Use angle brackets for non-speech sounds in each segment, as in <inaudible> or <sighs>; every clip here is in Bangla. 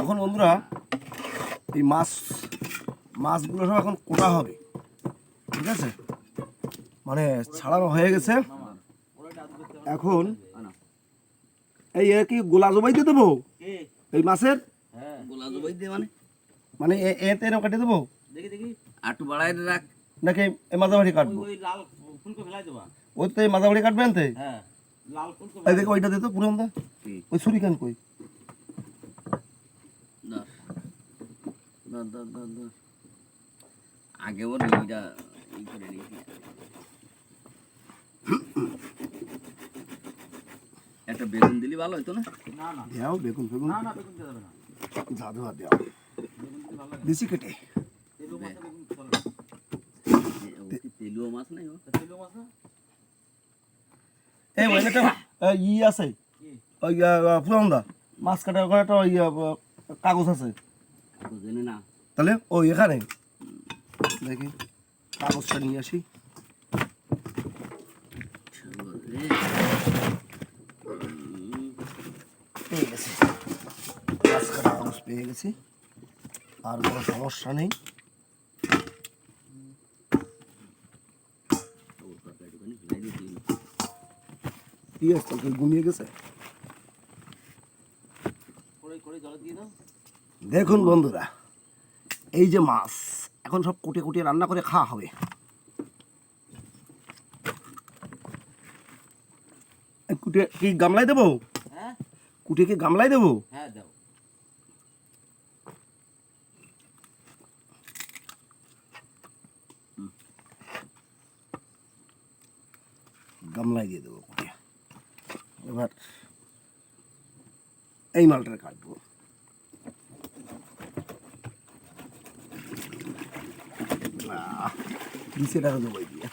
এখন বন্ধুরা এই মাছ মাছগুলো সব এখন কোটা হবে ঠিক আছে? মানে ছাড়ানো হয়ে গেছে। এখন এই কি গোলা জবাই দিয়ে দেবো? এই মাছের? গোলা জবাই দে মানে? মানে এতে কাটিয়ে দেবো? দেখি দেখি। আটু বাড়াই রাখ। নাকি মাঝামাঝি কাটবো? ওই লাল ফুলকো ফেলাই দেবা। ওই তো মাঝামাঝি কাটবেন তো হ্যাঁ এই দেখো ওইটা দিত পুরো দা। ওই ছুরি কেন কই। আগে ওর ইটা ই করে নিয়েছি। একটা বেগুন দিলি ভালো হতো না? না না। দেও বেগুন বেগুন না না বেগুন দেওয়া যাবে না। যা দেওয়া দেও। বেগুন দিলে ভালো লাগে। দিছি কেটে তেলো মাছে বেগুন চলে না এ, ও কি মাছ নাই ও। মাছ না? এই ওই একটা ই আছে। ওই পুরান দা মাছ কাটার ওখানে একটা ওই কাগজ আছে। জেনে না। তাহলে ও এখানে। দেখি কাগজটা নিয়ে আসি। পেয়ে গেছি। আর কোনো সমস্যা নেই ওর কথা একটুখানি হিলাই দিয়ে দিই। ঘুমিয়ে গেছে। দেখুন বন্ধুরা এই যে মাছ এখন সব কুটে কুটিয়ে রান্না করে খাওয়া হবে। কুটে কি গামলায় দেবো? হ্যাঁ? কুটে কি গামলায় দেবো হ্যাঁ দাও গামলায় দিয়ে দেবো কুটে এবার এই মালটা কাটবো দিছে টাকা দেবো দিয়ে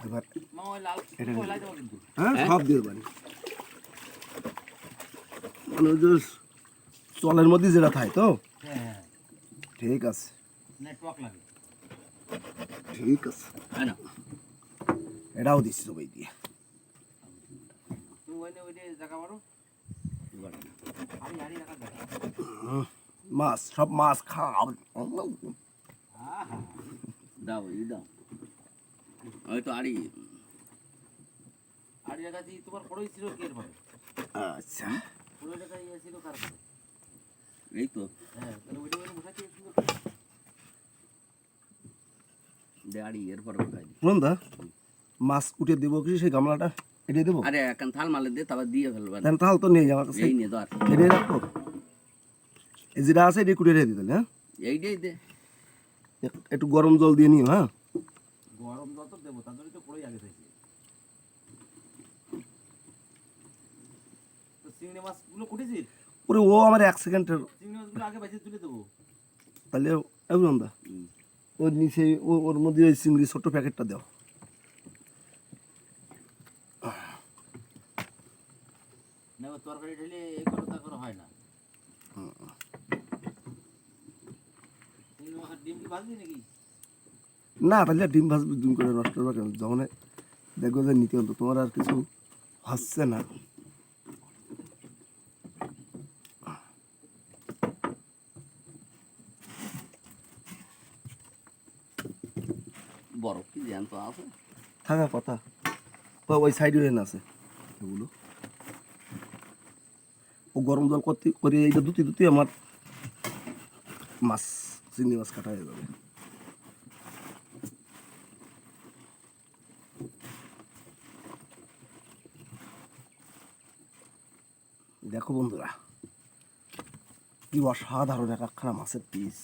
এবার হ্যাঁ সব পারি মানে চলের মধ্যে যেটা থাকে তো ঠিক আছে ঠিক আছে এটাও দিচ্ছি তো এই দিয়ে তুমি ওই ওই জায়গা মারো হাড়ি হাড়ি রাখা জায়গা মাছ সব মাছ খাও। দাও ই দাও। ওই তো আড়ি। হাড়ি রাখা তোমার পড়েই ছিল কি এর আচ্ছা। পুরো টাকা ইয়ে ছিল কার এই তো। হ্যাঁ তাহলে ওইটা ওইটা বসাচ্ছি দে আড়ি এরপর খাই শুনুন দা মাছ উঠে দেবো কি সেই গামলাটা? এটাই দেবো? আরে এখন থাল মালে দে তারপর দিয়ে ফেলবে তাহলে তাহলে তো নিয়ে যাওয়ার কাছে। এই নিয়ে ধর এটাই রাখব এই যেটা আছে এটাই কুটে রেখে দিতে হ্যাঁ? এইটাই দে। একটু গরম জল দিয়ে নিও হ্যাঁ? গরম যত দেবো তার জন্যই তো আগে থেকে। চিংড়ি মাছগুলো কুটেছিস? ওরে ও আমার এক সেকেন্ডের চিংড়ি মাছগুলো আগে বেঁচে তুলে দেবো। তাহলে দা ওর নিচে ও- ওর মধ্যে ওই চিংড়ি ছোট্ট প্যাকেটটা দাও না এবার তরকারি ঢেলে এই করো তা করো হয় না। ডিম কি ভাজবি নাকি? না তাহলে ডিম ভাজবে ডিম করে নষ্ট করবে কেন? যখন দেখব যে নিতে হতো তোমার আর কিছু হচ্ছে না। বরফ কি জ্যান্ত আছে? থাকা কথা। ওই সাইডে আছে। এগুলো। ও গরম জল করতে করে এইটা দুটি দুটি আমার মাছ, চিংড়ি মাছ কাটা হয়ে যাবে। দেখো বন্ধুরা, কি অসাধারণ এক একখানা মাছের পিস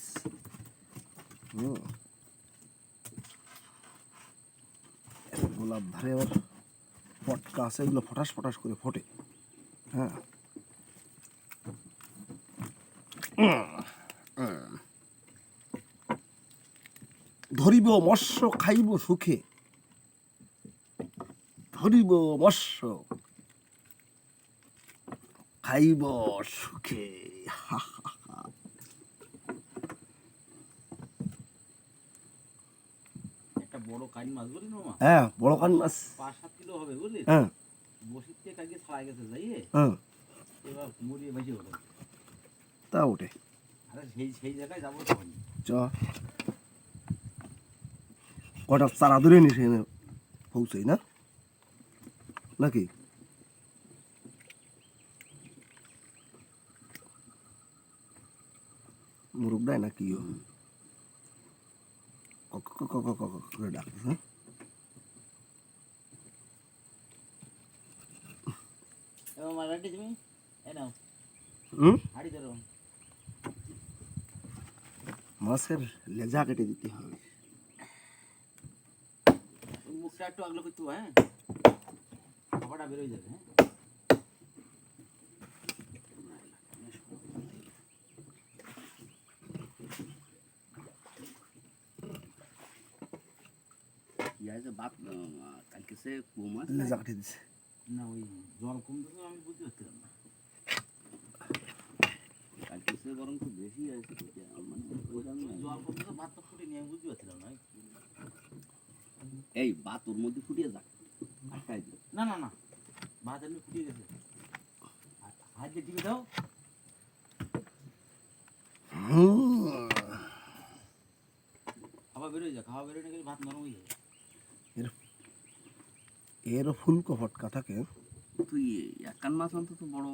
গোলাপ ধারে আবার পটকা আছে, এগুলো ফটাস ফটাস করে ফোটে। হ্যাঁ। ধরিব মৎস্য খাইব সুখে। ধরিব মৎস্য খাইব সুখে। বড় কাইন মাছ বুঝলি হ্যাঁ বড় কান মাছ। পাঁচ সাত কিলো হবে বুঝলি? হ্যাঁ। কালকে ছাড়া গেছে যাইয়ে? হ্যাঁ। এবার মুড়িয়ে তা ওঠে চ। কটা চারা ধরে নিস এখানে পৌঁছাই না? নাকি? মুরুব দেয় না কি করে ডাকছে হ্যাঁ? তুমি? নাও। হুম? হাড়ি ধরো। মাছের লেজা কেটে দিতে হবে। ওই মুখটা একটু আগলো করতে হ্যাঁ? খাবারটা বেরোয় যাবে হ্যাঁ? কি আছে বাপ আহ, কালকে সে কুমা মাছ লেজা কেটে দিছে। না ওই জল কমতেছে আমি বুঝতে পারছিলাম না। বরং খুব বেশি ভাত এই বাত ওর মধ্যে ফুটিয়ে যাক আটকাই না না না ভাত এমনি ফুটিয়ে গেছে। হাত দিয়ে টিপে দাও। খাওয়া বেরোয় যায় খাওয়া বেরোয় না গেলে ভাত নরম হয়ে যায় এরও ফুলকো ফটকা থাকে। তুই একান মাছ অন্তত বড়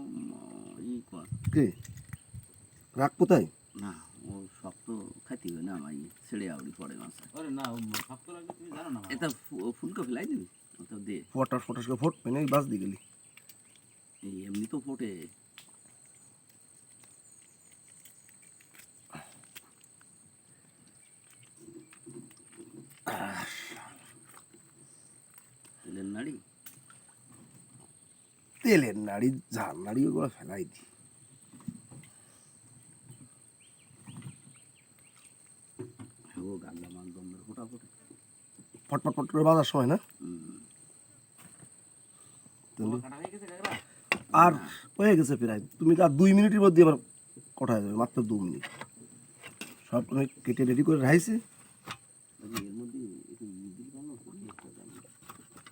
ই কর। কে? রাখ কোথায়? না ও শক্ত খাইতে হবে না আমার ছেড়ে আউড়ি পড়ে আরে না ও শক্ত লাগলে তুমি জানো না এটা ফুলকো ফেলাই দিবি? ওটা দে। ফটাস ফটাস করে ফট পেনে বাস দিয়ে গেলি। এই এমনি তো ফোটে। তেলের নাড়ি? তেলের নাড়ি ঝাল নাড়ি ওগুলো ফেলাই দি। মাছ দমের ফোটা করে বাজার সময় না? আর হয়ে গেছে প্রায়। তুমি তো আর দুই মিনিটের মধ্যে আবার কটা যাবে মাত্র দু মিনিট। সব আমি কেটে রেডি করে রাখছি ওই যে এর মধ্যে একটু ই দিলে কেমন পড়ে একটা জানি।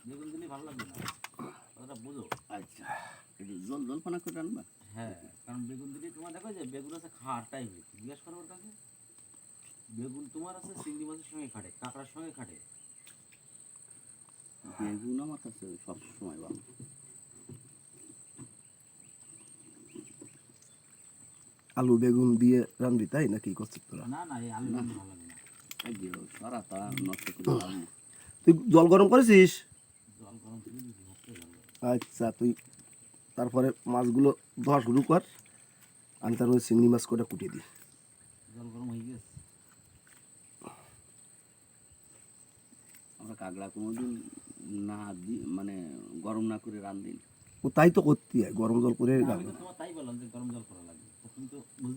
বেগুন দিলে ভালো লাগবে না কথাটা বুঝো আচ্ছা একটু জল জলপানা করে আনবা হ্যাঁ কারণ বেগুন দিলে তোমার দেখো যে বেগুন আছে খাওয়ার টাইপের জিজ্ঞাসা করো ওর কাছে বেগুন তোমার আছে চিংড়ি মাছের সঙ্গে খাটে কাঁকড়ার সঙ্গে খাটে বেগুন আমার কাছে সব সময় ভালো আলু বেগুন দিয়ে রান্দি তাই নাকি করছিস তোরা? না না এই আলু ভালো লাগে না। এই যে সারা তা নষ্ট করে তুই জল গরম করেছিস? আচ্ছা তুই তারপরে মাছগুলো ধোয়া শুরু কর আমি তার মধ্যে চিংড়ি মাছ করে কুটিয়ে দিই। জল গরম হয়ে গেছে। আমরা কাগড়া কোনোদিন না দি মানে গরম না করে রান্ধি ও তাই তো করতে হয় গরম জল করে তাই বললাম যে গরম জল করা লাগবে তো তুমি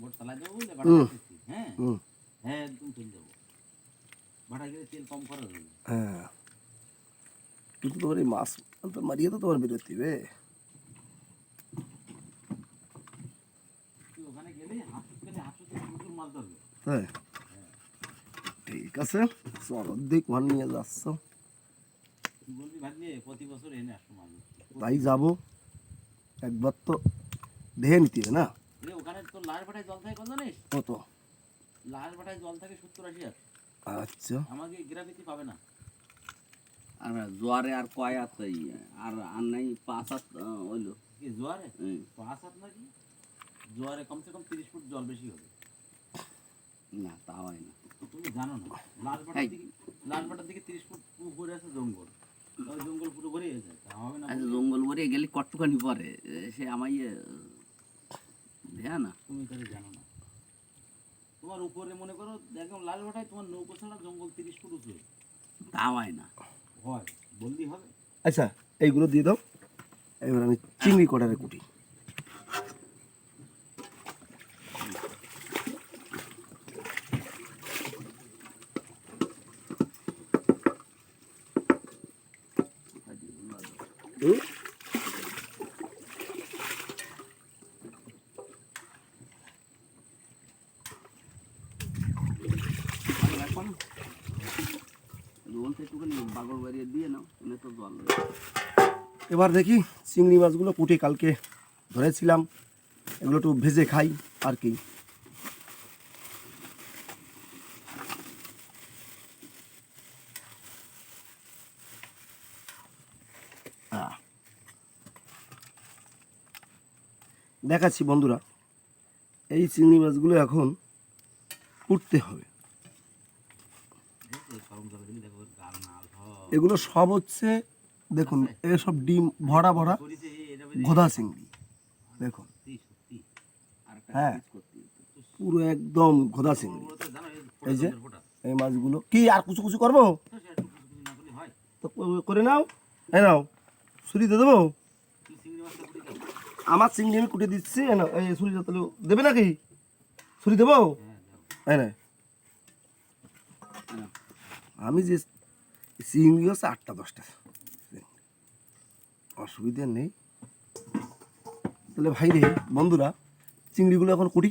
বোট হ্যাঁ? হ্যাঁ একদম চলে যাব ভাটায় গেলে তেল কম খরচ হবে হ্যাঁ। কিন্তু তোমার এই মাছ তো মারিয়ে তো তোমার বেরোতে হবে ওখানে গেলে হাঁসুর গেলে হাঁসুর প্রচুর মাছ ধরবে। তাই ঠিক আছে চলো ওখান নিয়ে যাচ্ছ। বলবি প্রতি বছর এনে মাছ তাই যাব। একবার তো দেখে নিতে হবে না? লাল ভাটায় জল থাকে কত জানিস? কত? লাল ভাটায় জল থাকে সত্তর আশি হাজার আচ্ছা। আমাকে গ্রাফিতি পাবে না। আর জোয়ারে আর কয় হাত আর আর নাই পাঁচ হাত আহ, হইল। কি জোয়ারে? পাঁচ হাত নাকি? জোয়ারে কমসে কম তিরিশ ফুট জল বেশি হবে। না তা হয় না। তুমি জানো না লাল ভাটার এই। দিকে লাল ভাটার দিকে তিরিশ ফুট উপরে আছে জঙ্গল। জঙ্গল পুরো ভরে গেছে তা হবে না আচ্ছা জঙ্গল ভরে গেলে কটটুকানি পরে? সে আমায় দেয়া না। তুমি তাহলে জানো না। তোমার উপরে মনে করো একদম লাল ভাটায় তোমার নৌকো ছাড়া জঙ্গল তিরিশ ফুট উঁচু। তা হয় না। হয় বললি হবে। আচ্ছা এইগুলো দিয়ে দাও। এবার আমি চিংড়ি কটারে কুটি হুম? এখন জলটা একটুখানি বাগর বাড়িয়ে দিয়ে নাও এনে তো জল রয়েছে। এবার দেখি চিংড়ি মাছগুলো কুটে কালকে ধরেছিলাম। এগুলো একটু ভেজে খাই আর কি। দেখাচ্ছি বন্ধুরা এই চিংড়ি মাছগুলো এখন উঠতে হবে। এগুলো সব হচ্ছে দেখুন, এসব ডিম ভরা ভরা গোদা চিংড়ি। দেখুন। হ্যাঁ। পুরো একদম গোদা চিংড়ি। এই যে, এই মাছগুলো। কি, আর কুচু কুচু করব? তো করে নাও এই নাও, ছুরি দিয়ে দেবো? আমার চিংড়ি আমি কুটে দিচ্ছি নাও, এই ছুরিটা তাহলে দেবে নাকি? ছুরি দেবো? হ্যাঁ আমি যে চিংড়ি হচ্ছে আটটা, দশটা। অসুবিধা নেই। তাহলে ভাই রে বন্ধুরা চিংড়িগুলো এখন করি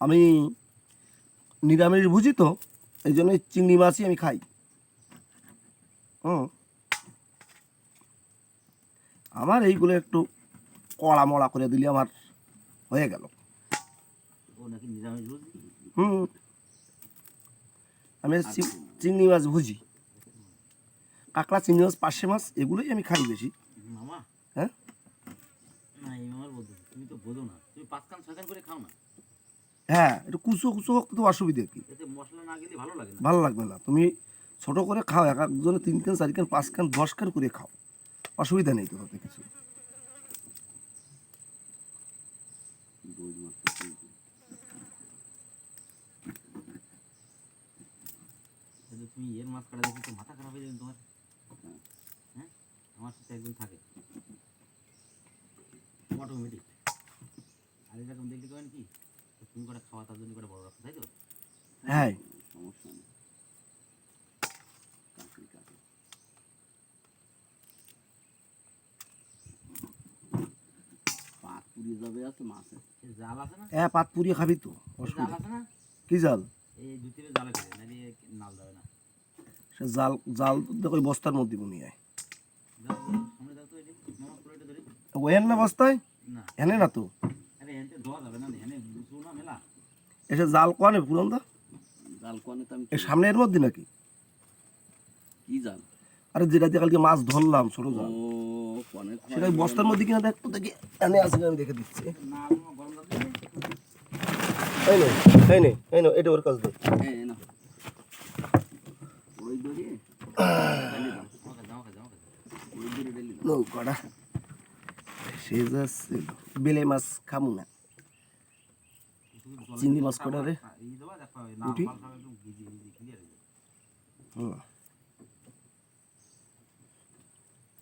আমি নিরামিষ বুঝি তো এই জন্য চিংড়ি মাছই আমি খাই। হুম। আমার এইগুলো একটু কড়া মড়া করে দিলে আমার হয়ে গেল। হুম। আমি চি- চিংড়ি মাছ ভুজি। কাঁকড়া চিংড়ি মাছ পার্শে মাছ এগুলোই আমি খাই বেশি। মামা? হ্যাঁ? না এই মামার বলতে তুমি তো বোঝো না। তুমি পাঁচ কান ছয় করে খাও না। হ্যাঁ একটু কুচো কুচো হোক তো অসুবিধে কি? মশলা না গেলে ভালো লাগে ভালো লাগবে না। তুমি ছোট করে খাও এক একজনে তিন কান চার কান পাঁচ কান দশ কান করে খাও। অসুবিধা নেই তো তাতে কিছু তুমি এর মাছ কাটা দেখি তো মাথা খারাপ হয়ে যাবে তোমার। আমার সাথে একদিন থাকে। অটোমেটিক আর এরকম দেখলে কেন কি? তুমি করে খাওয়া তার জন্য করে বড় রাখো তাই তো? হ্যাঁ। সমস্যা নেই। যাবে আছে মাছে। জাল আছে না? হ্যাঁ পাত পুড়িয়ে খাবি তো জাল আছে না? কি জাল? এই দু তিনে জালে নাল যাবে না। সে জাল জাল তো দেখো বস্তার মধ্যে মনে হয় ওয়েন না। বস্তায় এনে না তো? আরে এনতে ধোয়া যাবে না এনে বুঝব না মেলা। এসে জাল কনে পুরন্দা জাল কোয়ানে তো আমি সামনে এর মধ্যে নাকি? কি জাল? আরে যেটা দিয়ে কালকে মাছ ধরলাম ছোট জাল। সেটা বস্তার মধ্যে কিনা দেখতো দেখি এনে আছে আমি দেখে দিচ্ছি। না মামা গরম লাগবে এই নে এই নে এই নে এটা ওর কাছ দে এই না ওই দড়ি <sighs> ঢেলে দাও জামা জামা জামা ওই দড়ি ঢেলে দাও নৌকাটা। সে বেলে মাছ খামু না। চিংড়ি মাছ কটা রে? দেবা দেখো না ভিজি ভিজি ক্লিয়ার হয়ে যাবে হুম।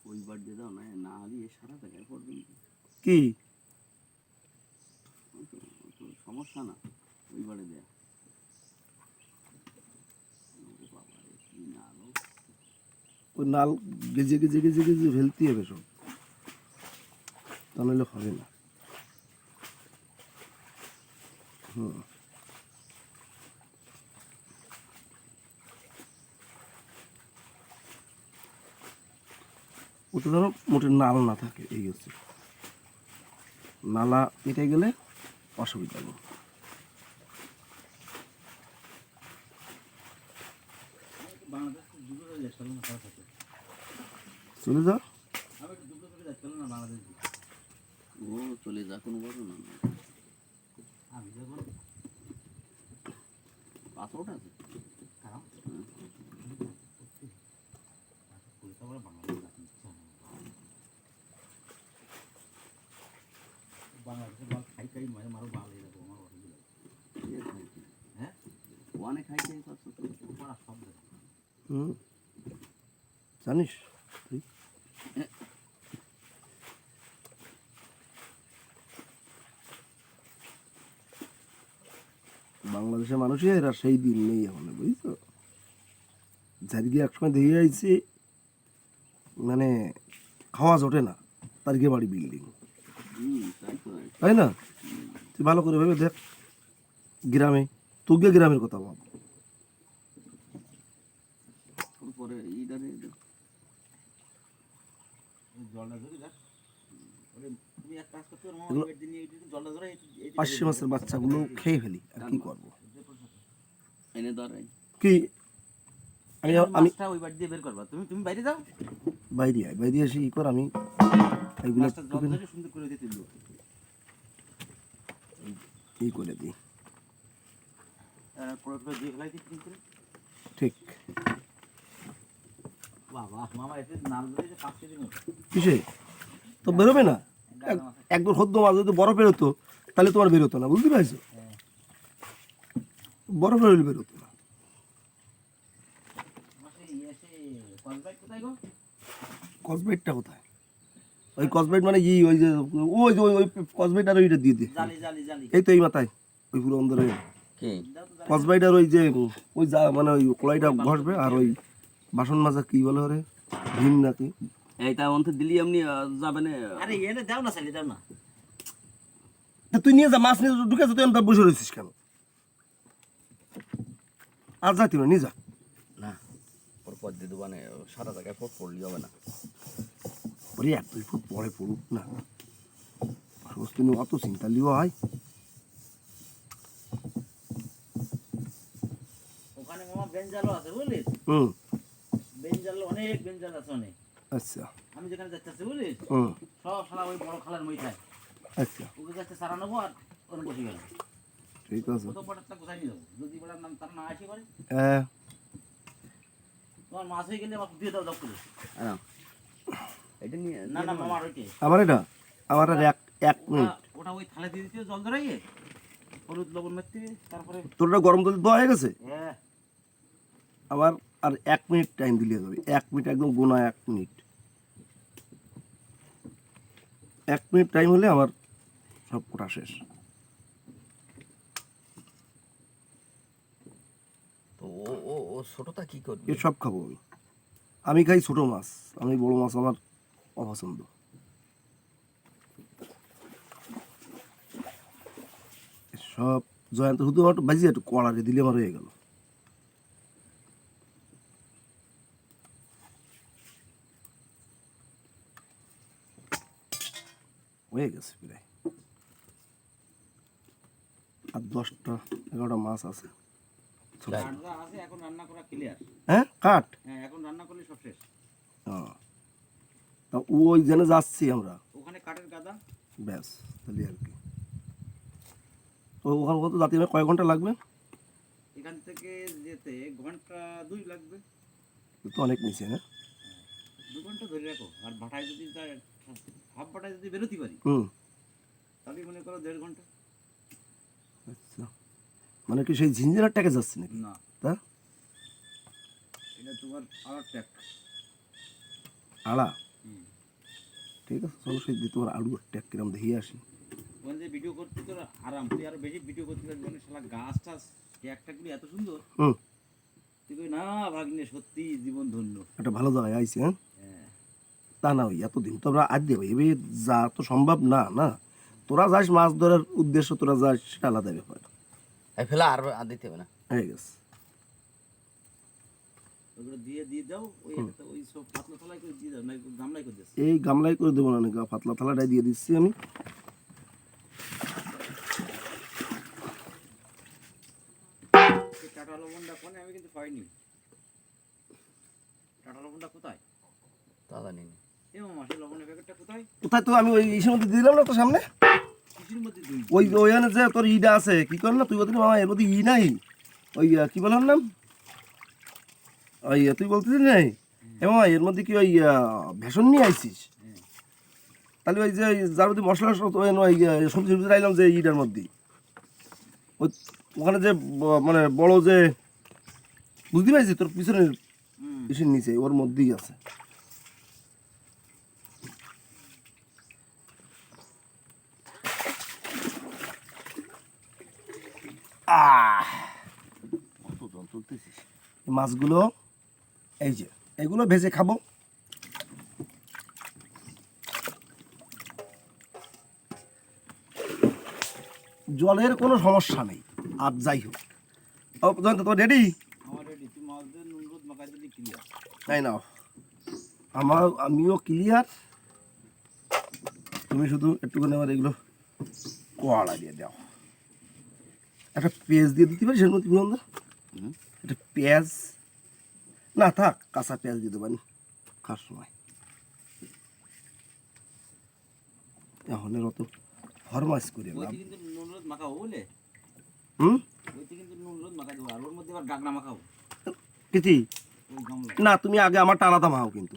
ওই বার দিয়ে দাও না না হলে এ সারা জায়গায় পড়বে কি সমস্যা না ওই বারে দেয়া ও বাবা রে, কি নালো ওই নাল গেজে গেজে গেজে গেজে ফেলতে হবে সব। তা নাহলে হবে না। হুম। ওটা ধরো মোটে নাল না থাকে, এই হচ্ছে। নালা কেটে গেলে অসুবিধা নেই বাংলাদেশ দুটো হয়ে যাচ্ছে না খারাপ আছে চলে বাংলাদেশ ও চলে যা কোনো ঘটনা না। পাসপোর্ট আছে? হয়। বাংলাদেশের বল খাই খাই মারে মারো আমার অসুবিধা লাগে অনেক খাইছে সব সব জানিস তুই বাংলাদেশের মানুষই এরা সেই দিন নেই এখন বুঝছ? যারিকে একসময় দেখে আইছি মানে খাওয়া জোটে না তার গিয়ে বাড়ি বিল্ডিং তাই না? তুই ভালো করে ভেবে দেখ গ্রামে তুই গিয়ে গ্রামের কথা ভাব। পরে জলটা ধরে দেখ ওরে তুমি এক কাজ করতে পারো মামা এগুলো- ওই দিন এই দিন জলটা ধরে এই এই যে- পার্শে মাছের বাচ্চাগুলো খেয়ে ফেলি আর কি করব? এনে কি? আমি আমি ওই বাড়ি দিয়ে বের করবা। তুমি তুমি বাইরে যাও। বাইরে আয় বাইরে এসে ই কর আমি এইগুলো মাছটা জল টুকে ধরে সুন্দর করে দিয়ে তুলবো। ই করে দিই। আর করে করে দিয়ে ফেলাই দিই ক্লিন করে। ঠিক। বাহ বাহ মামা এতে ধরে তো বেরোবে না? এক- একবার হদ্দ মাছ যদি বরফ বেরোতো তাহলে তোমার বেরোতো না বুঝতে পারছ? বরফ বেরোলে বেরোতো না। মাসে ইয়ে সে কসবাই কোথায়? ওই কসবেট মানে ই ওই যে ওই যে ওই কসবেট আর ওইটা দিয়ে দে। এই তো এই মাথায় ওই পুরো অন্দরে কে? দাও তো জালি। কসবেট আর ওই যে ওই যা মানে ওই কড়াইটা ঘষবে আর ওই বাসন মাজা কি বলে ওরে? ভীম নাকি? এই তা অন্ত দিলি এমনি যাবে না আরে এনে দাও না চালি দাও না। তা তুই নিয়ে যা মাছ নিয়ে ঢুকে যা তুই আমি বসে রয়েছিস কেন? আর যাইতে হবে নিয়ে যা। না ওর পর দিয়ে দেবো সারা জায়গায় ফোট পড়লি হবে না। ওরে এক দুই ফুট পরে পড়ুক না। সমস্ত নিয়ে অত চিন্তা লিও হয় ওখানে মামা বেঞ্জালও আছে বুঝলি? হুম। বেঞ্জাল অনেক বেঞ্জাল আছে অনেক আচ্ছা। আমি যেখানে যাচ্ছি বুঝলি? সব সারা ওই বড় খালার মই খায় আচ্ছা। ওকে যাচ্ছে সারা নেব আর ওর বসে গেল ঠিক আছে। পটারটা কোথায় নিয়ে যাব? যদি বলার নাম তার না আসে পারে হ্যাঁ। তোমার মাছ হয়ে গেলে আমাকে দিয়ে দাও দাও করে। আরাম। এটা নিয়ে না না মামার ওইটে আমার এটা? আমার আর এক এক মিনিট। ওটা ওই থালে দিয়ে দিতে জল ধরাইয়ে। হলুদ লবণ মারতে তারপরে তোর ওটা গরম জল দেওয়া হয়ে গেছে? হ্যাঁ। আবার আর এক মিনিট টাইম দিলে যাবে এক মিনিট একদম গোনা এক মিনিট। এক মিনিট টাইম হলে আমার সব কোটা শেষ। তো ও ও ছোটটা কি করবে? এ সব খাব আমি। আমি খাই ছোট মাছ আমি বড় মাছ আমার অপছন্দ। সব জয়ন্ত শুধু আমার বাজিয়ে একটু কড়ারে দিলে আমার হয়ে গেল। হয়ে গেছে প্রায়। আর দশটা এগারোটা মাছ আছে। হ্যাঁ কাঠ? হ্যাঁ এখন রান্না করলে সব শেষ। হ্যাঁ। তা ওই জন্য যাচ্ছি আমরা। ওখানে কাঠের গাদা। ব্যাস তাহলে আর কি। তো ওখানে কত যাতে কয় ঘণ্টা লাগবে? এখান থেকে যেতে ঘণ্টা দুই লাগবে। তো অনেক নিচে না দু ঘণ্টা ধরে রাখো। আর ভাটায় যদি হাফ যদি বেরোতে পারি তাহলে মনে করো দেড় ঘণ্টা। আচ্ছা। মানে কি সেই যাচ্ছে নাকি? না। তা? এটা তোমার আর ট্যাক আড়া? ঠিক আছে চলো সেই দিয়ে তোমার আলু ট্যাক কিরম দেখিয়ে আসি। যে ভিডিও করতে তোর আরাম। তুই আরও বেশি ভিডিও করতে পারবি মানে শালা গাছ টাছ ট্যাক ট্যাকগুলি এত সুন্দর। হুম। তুই না ভাগ্নে সত্যি জীবন ধন্য। একটা ভালো জায়গায় আইছি হ্যাঁ? তা না ওই এতদিন তো আমরা আজ দেবো এবে যা তো সম্ভব না না? তোরা যাস মাছ ধরার উদ্দেশ্য তোরা যাস সেটা আলাদা ব্যাপার। এই ফেলা আর আর দিতে হবে না। হয়ে গেছে। এই গামলাই করে দেবো না নাকি? পাতলা থালাটাই দিয়ে দিচ্ছি আমি। টাটা লবণটা কোনে? আমি কিন্তু পাইনি। টাটা লবণটা কোথায়? তা জানি না। কোথায়? তো আমি ওই ইসের মধ্যে দিলাম না তো সামনে? ওই ওইখানে যে তোর ইটা আছে কি তুই বলছিস মামা এর মধ্যে ই নাই। ওই কি বললাম নাম? ওই তুই বলছিস নাই এ মামা এর মধ্যে কি ওই ভেষণ নিয়ে আইছিস। তাহলে ওই যে যার মধ্যে মশলা ওই সবজি সবজি রাইলাম যে ইটার মধ্যে। ওই ওখানে যে মানে বড় যে বুঝতে পারছি তোর পিছনে হুম। ইসের নিচে ওর মধ্যেই আছে। কত জল তুলতেছিস মাছগুলো এই যে এগুলো ভেজে খাব। জলের কোনো সমস্যা নেই আর যাই হোক। রেডি তুই নাও। আমার আমিও ক্লিয়ার তুমি শুধু একটুখানি আমার এগুলো কোয়ালা দিয়ে দাও। একটা পেঁয়াজ দিয়ে দিতে পারি সেরকম তুমি আমরা একটা পেঁয়াজ। না থাক কাঁচা পেঁয়াজ দিতে পারি খাওয়ার সময়। এখন এর অত ফরমাইশ করে হুম? কিতি না তুমি আগে আমারটা আলাদা মাও কিন্তু।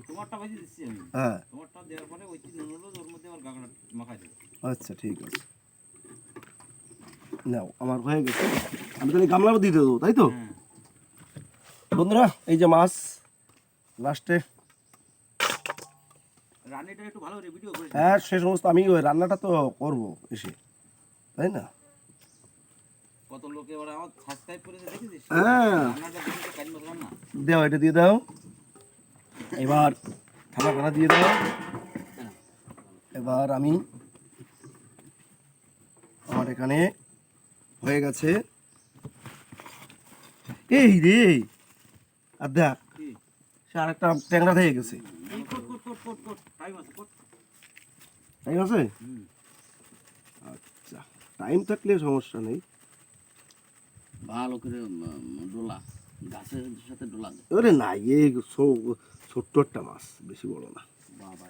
হ্যাঁ। তোমারটা দেওয়ার পরে ওইতে নুন রোদ ওর মধ্যে আবার গাগনা মাখাই দেবো আচ্ছা ঠিক আছে নাও আমার হয়ে গেছে। আমি তাহলে গামলাও দিয়ে দেবো তাই তো? বন্ধুরা এই যে মাছ লাস্টে। হ্যাঁ সে সমস্ত আমি ওই রান্নাটা তো করব এসে তাই না? কত লোকে ওরা আমার সাবস্ক্রাইব করেছে দেখেছিস? হ্যাঁ। দাও এটা দিয়ে দাও। এবার থালা কানা দিয়ে দাও। এবার আমি আমার এখানে হয়ে গেছে। এই রে আর দেখ আরেকটা ট্যাংরা হয়ে গেছে। টাইম আছে আচ্ছা টাইম থাকলে সমস্যা নেই। ভালো করে ডোলা। গাছের সাথে ডোলা দে। না ছোট্ট একটা মাছ বেশি বড় না। বাবা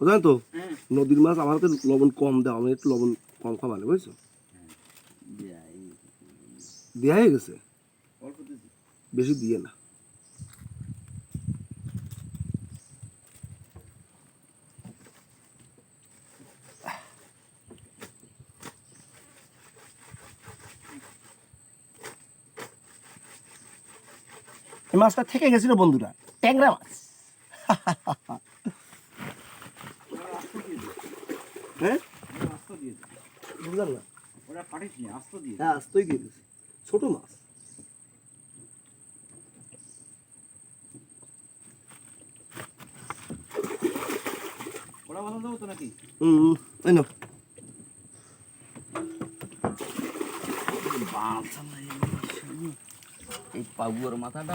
বুঝলেন তো হ্যাঁ। নদীর মাছ আমার লবণ কম দেওয়া আমি একটু লবণ কম খাবানে বুঝছ? দিয়া, দেওয়া হয়ে গেছে? বেশি দিয়ে না। এই মাছটা থেকে গেছিল বন্ধুরা ট্যাংরা মাছ <laughs> হ্যাঁ ওরা আস্ত দিয়ে দে বুঝলাম না? ওরা নি আস্ত দিয়ে হ্যাঁ আস্তই দিয়ে দিয়েছি। ছোট মাছ। ওরা দেবো তো নাকি? হুম এই নাও। বাঁচা এই পাগুয়ার মাথাটা